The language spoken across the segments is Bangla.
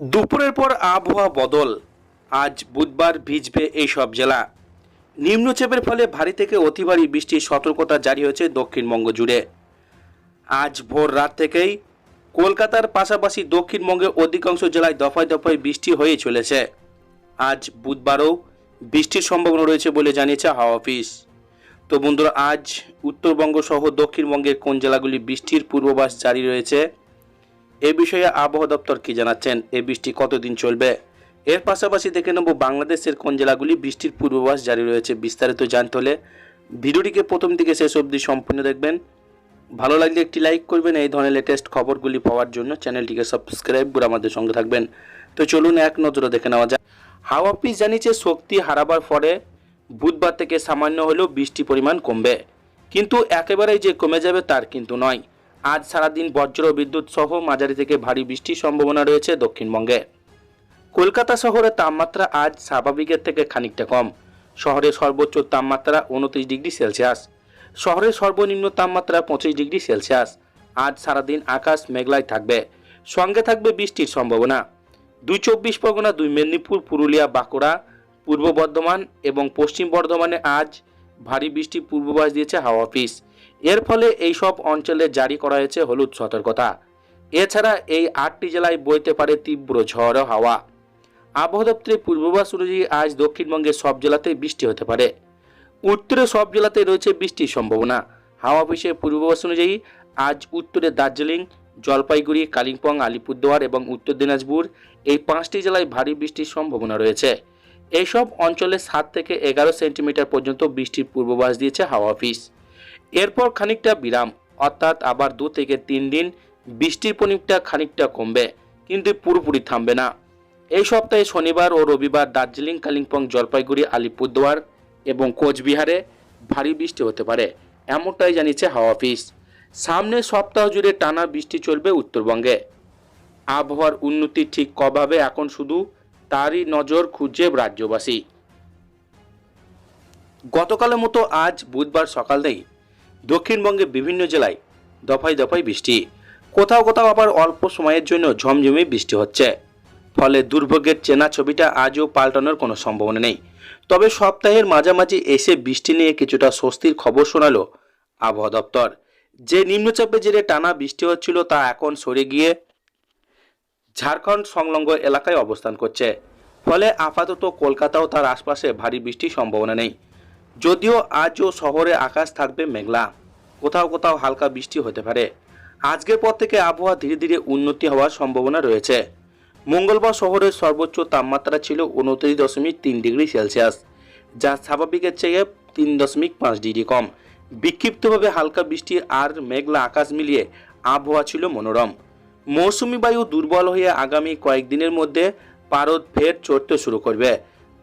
দুপুরের পর আবহাওয়া বদল। আজ বুধবার ভিজবে এই সব জেলা। নিম্নচাপের ফলে ভারী থেকে অতি ভারী বৃষ্টির সতর্কতা জারি হয়েছে দক্ষিণবঙ্গ জুড়ে। আজ ভোর রাত থেকেই কলকাতার পাশাপাশি দক্ষিণবঙ্গের অধিকাংশ জেলায় দফায় দফায় বৃষ্টি হয়ে চলেছে। আজ বুধবারও বৃষ্টির সম্ভাবনা রয়েছে বলে জানিয়েছে হাওয়া অফিস। তো বন্ধুরা, আজ উত্তরবঙ্গ সহ দক্ষিণবঙ্গের কোন জেলাগুলি বৃষ্টির পূর্বাভাস জারি রয়েছে এ বিষয়ে আবহাওয়া দপ্তর কি জানাচ্ছেন? এই বৃষ্টি কতদিন চলবে? এর পাশাপাশি দেখে নেব বাংলাদেশের কোন জেলাগুলি বৃষ্টির পূর্বাভাস জারি রয়েছে বিস্তারিত জানতে হলে ভিডিওটিকে প্রথম থেকে শেষ অবধি সম্পূর্ণ দেখবেন। ভালো লাগলে একটি লাইক করবেন, এই ধরনের লেটেস্ট খবরগুলি পাওয়ার জন্য চ্যানেলটিকে সাবস্ক্রাইব করে আমাদের সঙ্গে থাকবেন। তো চলুন এক নজরে দেখে নেওয়া যাক। হাওয়া অফিস জানিয়েছে শক্তি হারাবার পরে বুধবার থেকে সামান্য হলেও বৃষ্টি পরিমাণ কমবে। কিন্তু একেবারেই যে কমে যাবে তার কিন্তু নয়। আজ সারাদিন বজ্র বিদ্যুৎ সহ মাঝারি থেকে ভারী বৃষ্টির সম্ভাবনা রয়েছে দক্ষিণবঙ্গে। কলকাতা শহরের তাপমাত্রা আজ স্বাভাবিকের থেকে খানিকটা কম। শহরের সর্বোচ্চ তাপমাত্রা উনত্রিশ ডিগ্রি সেলসিয়াস। শহরের সর্বনিম্ন তাপমাত্রা পঁচিশ ডিগ্রি সেলসিয়াস। আজ সারাদিন আকাশ মেঘলায় থাকবে। সঙ্গে থাকবে বৃষ্টির সম্ভাবনা। দুই চব্বিশ পরগনা, দুই মেদিনীপুর, পুরুলিয়া, বাঁকুড়া, পূর্ব বর্ধমান এবং পশ্চিম বর্ধমানে আজ ভারী বৃষ্টি পূর্বাভাস দিয়েছে হাওয়া অফিস। এর ফলে এই সব অঞ্চলে জারি করা হয়েছে হলুদ সতর্কতা। এছাড়া এই আটটি জেলায় বইতে পারে তীব্র ঝড় হাওয়া। আবহাওয়া দপ্তরের পূর্বাভাস অনুযায়ী আজ দক্ষিণবঙ্গের সব জেলাতেই বৃষ্টি হতে পারে। উত্তরে সব জেলাতে রয়েছে বৃষ্টির সম্ভাবনা। হাওয়া অফিসের পূর্বাভাস অনুযায়ী আজ উত্তরে দার্জিলিং, জলপাইগুড়ি, কালিম্পং, আলিপুরদুয়ার এবং উত্তর দিনাজপুর এই পাঁচটি জেলায় ভারী বৃষ্টির সম্ভাবনা রয়েছে। এইসব অঞ্চলে সাত থেকে এগারো সেন্টিমিটার পর্যন্ত বৃষ্টির পূর্বাভাস দিয়েছে হাওয়া অফিস। এরপর খানিকটা বিরাম, অর্থাৎ আবার দু থেকে তিন দিন বৃষ্টির পরিমাণটা খানিকটা কমবে, কিন্তু পুরোপুরি থামবে না। এই সপ্তাহে শনিবার ও রবিবার দার্জিলিং, কালিম্পং, জলপাইগুড়ি, আলিপুরদুয়ার এবং কোচবিহারে ভারী বৃষ্টি হতে পারে, এমনটাই জানিয়েছে হাওয়া অফিস। সামনের সপ্তাহ জুড়ে টানা বৃষ্টি চলবে উত্তরবঙ্গে। আবহাওয়ার উন্নতি ঠিক কভাবে এখন শুধু তারই নজর খুঁজছে রাজ্যবাসী। গতকালের মতো আজ বুধবার সকাল সকালেই দক্ষিণবঙ্গের বিভিন্ন জেলায় দফায় দফায় বৃষ্টি। কোথাও কোথাও আবার অল্প সময়ের জন্য ঝমঝমে বৃষ্টি হচ্ছে। ফলে দুর্ভোগের চেনা ছবিটা আজও পাল্টানোর কোনো সম্ভাবনা নেই। তবে সপ্তাহের মাঝামাঝি এসে বৃষ্টি নিয়ে কিছুটা স্বস্তির খবর শোনালো আবহাওয়া দপ্তর। যে নিম্নচাপের জেরে টানা বৃষ্টি হচ্ছিল তা এখন সরে গিয়ে ঝাড়খণ্ড সংলগ্ন এলাকায় অবস্থান করছে। ফলে আপাতত কলকাতা ও তার আশপাশে ভারী বৃষ্টির সম্ভাবনা নেই। যদিও আজও শহরে আকাশ থাকবে মেঘলা। কোথাও কোথাও হালকা বৃষ্টি হতে পারে। আজকের পর থেকে আবহাওয়া ধীরে ধীরে উন্নতি হওয়ার সম্ভাবনা রয়েছে। মঙ্গলবার শহরের সর্বোচ্চ তাপমাত্রা ছিল উনত্রিশ দশমিক তিন ডিগ্রি সেলসিয়াস, যা স্বাভাবিকের চেয়ে তিন দশমিক পাঁচ ডিগ্রি কম। বিক্ষিপ্তভাবে হালকা বৃষ্টি আর মেঘলা আকাশ মিলিয়ে আবহাওয়া ছিল মনোরম। মৌসুমি বায়ু দুর্বল হয়ে আগামী কয়েকদিনের মধ্যে পারদ ফের চড়তে শুরু করবে।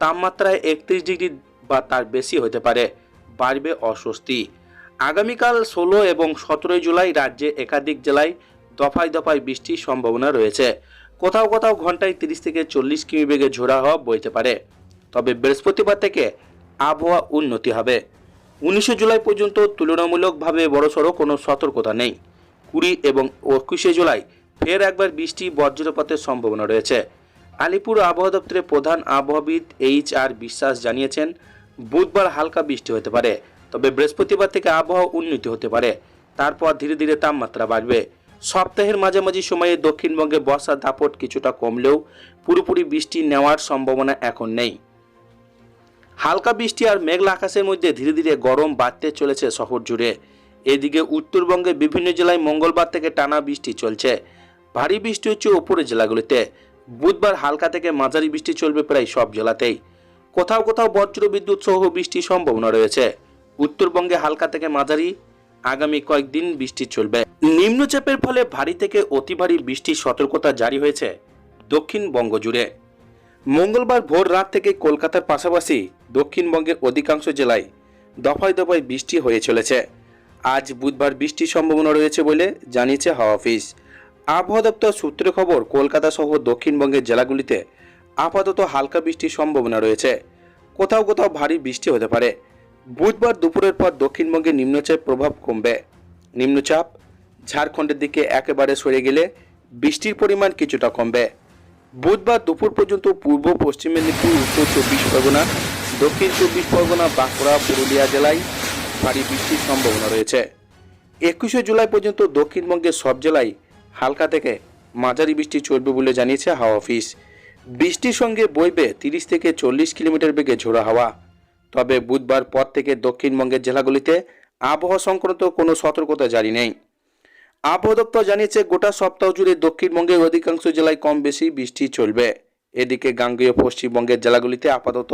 তাপমাত্রায় একত্রিশ ডিগ্রি বা তার বেশি হতে পারে, বাড়বে অস্বস্তি। আগামীকাল ষোলো এবং সতেরোই জুলাই রাজ্যে একাধিক জেলায় দফায় দফায় বৃষ্টির সম্ভাবনা রয়েছে। কোথাও কোথাও ঘন্টায় তিরিশ থেকে চল্লিশ কিমি বেগে ঝোড়া হওয়া বইতে পারে। তবে বৃহস্পতিবার থেকে আবহাওয়া উন্নতি হবে। উনিশে জুলাই পর্যন্ত তুলনামূলকভাবে বড়সড় কোনো সতর্কতা নেই। কুড়ি এবং একুশে জুলাই ফের একবার বৃষ্টি, বজ্রপাতের সম্ভাবনা রয়েছে। আলিপুর আবহাওয়া দপ্তরের প্রধান আবহাওয়াবিদ এইচ আর বিশ্বাস জানিয়েছেন বুধবার হালকা বৃষ্টি হতে পারে, তবে বৃহস্পতিবার থেকে আবহাওয়া উন্নতি হতে পারে। তারপর ধীরে ধীরে তাপমাত্রা বাড়বে। সপ্তাহের মাঝামাঝি সময়ে দক্ষিণবঙ্গে বর্ষার দাপট কিছুটা কমলেও পুরোপুরি বৃষ্টি নেওয়ার সম্ভাবনা এখন নেই। হালকা বৃষ্টি আর মেঘলা আকাশের মধ্যে ধীরে ধীরে গরম বাড়তে চলেছে শহর জুড়ে। এদিকে উত্তরবঙ্গের বিভিন্ন জেলায় মঙ্গলবার থেকে টানা বৃষ্টি চলছে। ভারী বৃষ্টি হচ্ছে উপরের জেলাগুলিতে। বুধবার হালকা থেকে মাঝারি বৃষ্টি চলবে প্রায় সব জেলাতেই। কোথাও কোথাও বজ্র বিদ্যুৎ সহ বৃষ্টির সম্ভাবনা রয়েছে। উত্তরবঙ্গে হালকা থেকে মাঝারি, আগামী কয়েকদিন বৃষ্টি চলবে। নিম্নচাপের ফলে ভারী থেকে অতি ভারী বৃষ্টির সতর্কতা জারি হয়েছে দক্ষিণবঙ্গ জুড়ে। মঙ্গলবার ভোর রাত থেকে কলকাতার পাশাপাশি দক্ষিণবঙ্গের অধিকাংশ জেলায় দফায় দফায় বৃষ্টি হয়ে চলেছে। আজ বুধবার বৃষ্টির সম্ভাবনা রয়েছে বলে জানিয়েছে হাওয়া অফিস। আবহাওয়া দপ্তর সূত্রে খবর, কলকাতা সহ দক্ষিণবঙ্গের জেলাগুলিতে আপাতত হালকা বৃষ্টির সম্ভাবনা রয়েছে। কোথাও কোথাও ভারী বৃষ্টি হতে পারে। বুধবার দুপুরের পর দক্ষিণবঙ্গে নিম্নচাপ প্রভাব কমবে। নিম্নচাপ ঝাড়খণ্ডের দিকে একেবারে সরে গেলে বৃষ্টির পরিমাণ কিছুটা কমবে। বুধবার দুপুর পর্যন্ত পূর্ব, পশ্চিম মেদিনীপুর, উত্তর চব্বিশ পরগনা, দক্ষিণ চব্বিশ পরগনা, বাঁকুড়া, পুরুলিয়া জেলায় ভারী বৃষ্টির সম্ভাবনা রয়েছে। একুশে জুলাই পর্যন্ত দক্ষিণবঙ্গের সব জেলায় হালকা থেকে মাঝারি বৃষ্টি চলবে বলে জানিয়েছে হাওয়া অফিস। বৃষ্টির সঙ্গে বইবে তিরিশ থেকে চল্লিশ কিলোমিটার বেগে ঝোড়া হাওয়া। তবে বুধবার পর থেকে দক্ষিণবঙ্গের জেলাগুলিতে আবহাওয়া সংক্রান্ত কোনো সতর্কতা জারি নেই। আবহাওয়া দপ্তর জানিয়েছে, গোটা সপ্তাহ জুড়ে দক্ষিণবঙ্গের অধিকাংশ জেলায় কম বেশি বৃষ্টি চলবে। এদিকে গাঙ্গেয় পশ্চিমবঙ্গের জেলাগুলিতে আপাতত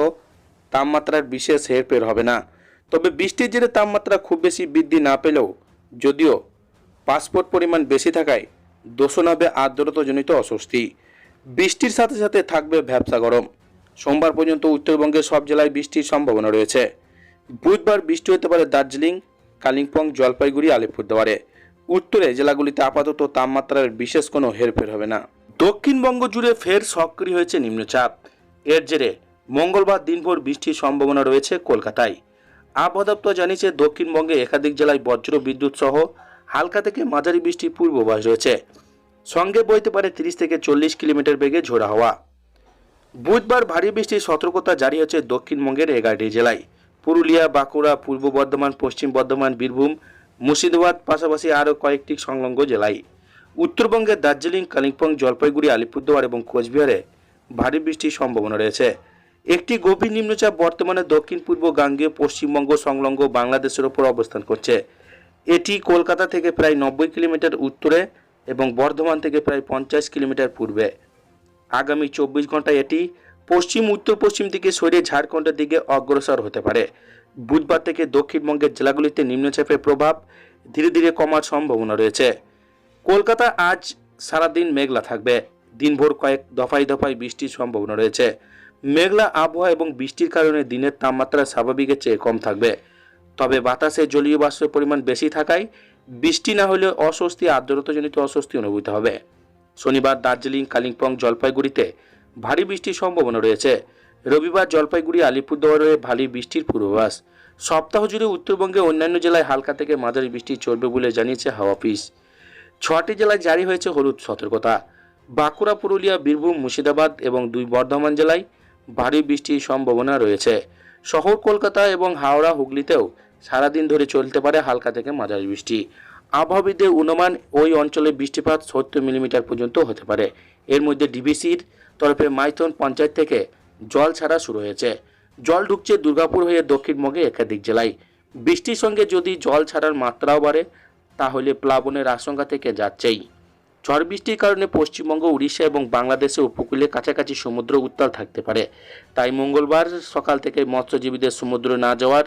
তাপমাত্রার বিশেষ হেরফের হবে না। তবে বৃষ্টির জেরে তাপমাত্রা খুব বেশি বৃদ্ধি না পেলেও, যদিও পাসপোর্ট পরিমাণ বেশি থাকায় দোষণ হবে আর্দ্রতাজনিত অস্বস্তি। বৃষ্টির সাথে সাথে থাকবে ভ্যাবসা গরম। সোমবার পর্যন্ত উত্তরবঙ্গের সব জেলায় বৃষ্টির সম্ভাবনা রয়েছে। বুধবার বৃষ্টি হতে পারে দার্জিলিং, কালিম্পং, জলপাইগুড়ি, আলিপুরদুয়ারে। উত্তরে জেলাগুলিতে আপাতত তাপমাত্রার বিশেষ কোনো হেরফের হবে না। দক্ষিণবঙ্গ জুড়ে ফের সক্রিয় হয়েছে নিম্নচাপ। এর জেরে মঙ্গলবার দিনভর বৃষ্টির সম্ভাবনা রয়েছে কলকাতায়। আবহাওয়া দপ্তর জানিয়েছে, দক্ষিণবঙ্গে একাধিক জেলায় বজ্র বিদ্যুৎ সহ হালকা থেকে মাঝারি বৃষ্টির পূর্বাভাস রয়েছে। সঙ্গে বইতে পারে তিরিশ থেকে চল্লিশ কিলোমিটার বেগে ঝোড়া হওয়া। বুধবার ভারী বৃষ্টির সতর্কতা জারি হচ্ছে দক্ষিণবঙ্গের এগারোটি জেলায়। পুরুলিয়া, বাঁকুড়া, পূর্ব বর্ধমান, পশ্চিম বর্ধমান, বীরভূম, মুর্শিদাবাদ, পাশাপাশি আরও কয়েকটি সংলগ্ন জেলায়। উত্তরবঙ্গের দার্জিলিং, কালিম্পং, জলপাইগুড়ি, আলিপুরদুয়ার এবং কোচবিহারে ভারী বৃষ্টির সম্ভাবনা রয়েছে। একটি গভীর নিম্নচাপ বর্তমানে দক্ষিণ, পূর্ব, গাঙ্গেয়, পশ্চিমবঙ্গ সংলগ্ন বাংলাদেশের ওপর অবস্থান করছে। এটি কলকাতা থেকে প্রায় নব্বই কিলোমিটার উত্তরে এবং বর্ধমান থেকে প্রায় পঞ্চাশ কিলোমিটার পূর্বে। আগামী চব্বিশ ঘন্টায় এটি পশ্চিম উত্তর পশ্চিম দিকে সরে ঝাড়খণ্ডের দিকে অগ্রসর হতে পারে। বুধবার থেকে দক্ষিণবঙ্গের জেলাগুলিতে নিম্নচাপের প্রভাব ধীরে ধীরে কমার সম্ভাবনা রয়েছে। কলকাতা আজ সারাদিন মেঘলা থাকবে। দিনভর কয়েক দফায় দফায় বৃষ্টির সম্ভাবনা রয়েছে। মেঘলা আবহাওয়া এবং বৃষ্টির কারণে দিনের তাপমাত্রা স্বাভাবিকের চেয়ে কম থাকবে। তবে বাতাসে জলীয় বাষ্পের পরিমাণ বেশি থাকায় বৃষ্টি না হলে অস্বস্তি, আর্দ্রতাজনিত অস্বস্তি অনুভূত হবে। শনিবার দার্জিলিং, কালিম্পং, জলপাইগুড়িতে ভারী বৃষ্টির সম্ভাবনা রয়েছে। রবিবার জলপাইগুড়ি, আলিপুরদুয়ারে ভারী বৃষ্টির পূর্বাভাস। সপ্তাহ জুড়ে উত্তরবঙ্গে অন্যান্য জেলায় হালকা থেকে মাঝারি বৃষ্টি চলবে বলে জানিয়েছে হাওয়া অফিস। ছটি জেলায় জারি হয়েছে হলুদ সতর্কতা। বাঁকুড়া, পুরুলিয়া, বীরভূম, মুর্শিদাবাদ এবং দুই বর্ধমান জেলায় ভারী বৃষ্টির সম্ভাবনা রয়েছে। শহর কলকাতা এবং হাওড়া, হুগলিতেও সারাদিন ধরে চলতে পারে হালকা থেকে মাঝারি বৃষ্টি। আবহাওয়াবিদদের অনুমান ওই অঞ্চলে বৃষ্টিপাত সত্তর মিলিমিটার পর্যন্ত হতে পারে। এর মধ্যে ডিবিসির তরফে মাইথন পঞ্চায়েত থেকে জল ছাড়া শুরু হয়েছে। জল ঢুকছে দুর্গাপুর হয়ে দক্ষিণবঙ্গে একাধিক জেলায়। বৃষ্টির সঙ্গে যদি জল ছাড়ার মাত্রাও বাড়ে, তাহলে প্লাবনের আশঙ্কা থেকে যাচ্ছেই। ঝড় বৃষ্টির কারণে পশ্চিমবঙ্গ, উড়িষ্যা এবং বাংলাদেশের উপকূলে কাছাকাছি সমুদ্র উত্তাল থাকতে পারে। তাই মঙ্গলবার সকাল থেকে মৎস্যজীবীদের সমুদ্র না যাওয়ার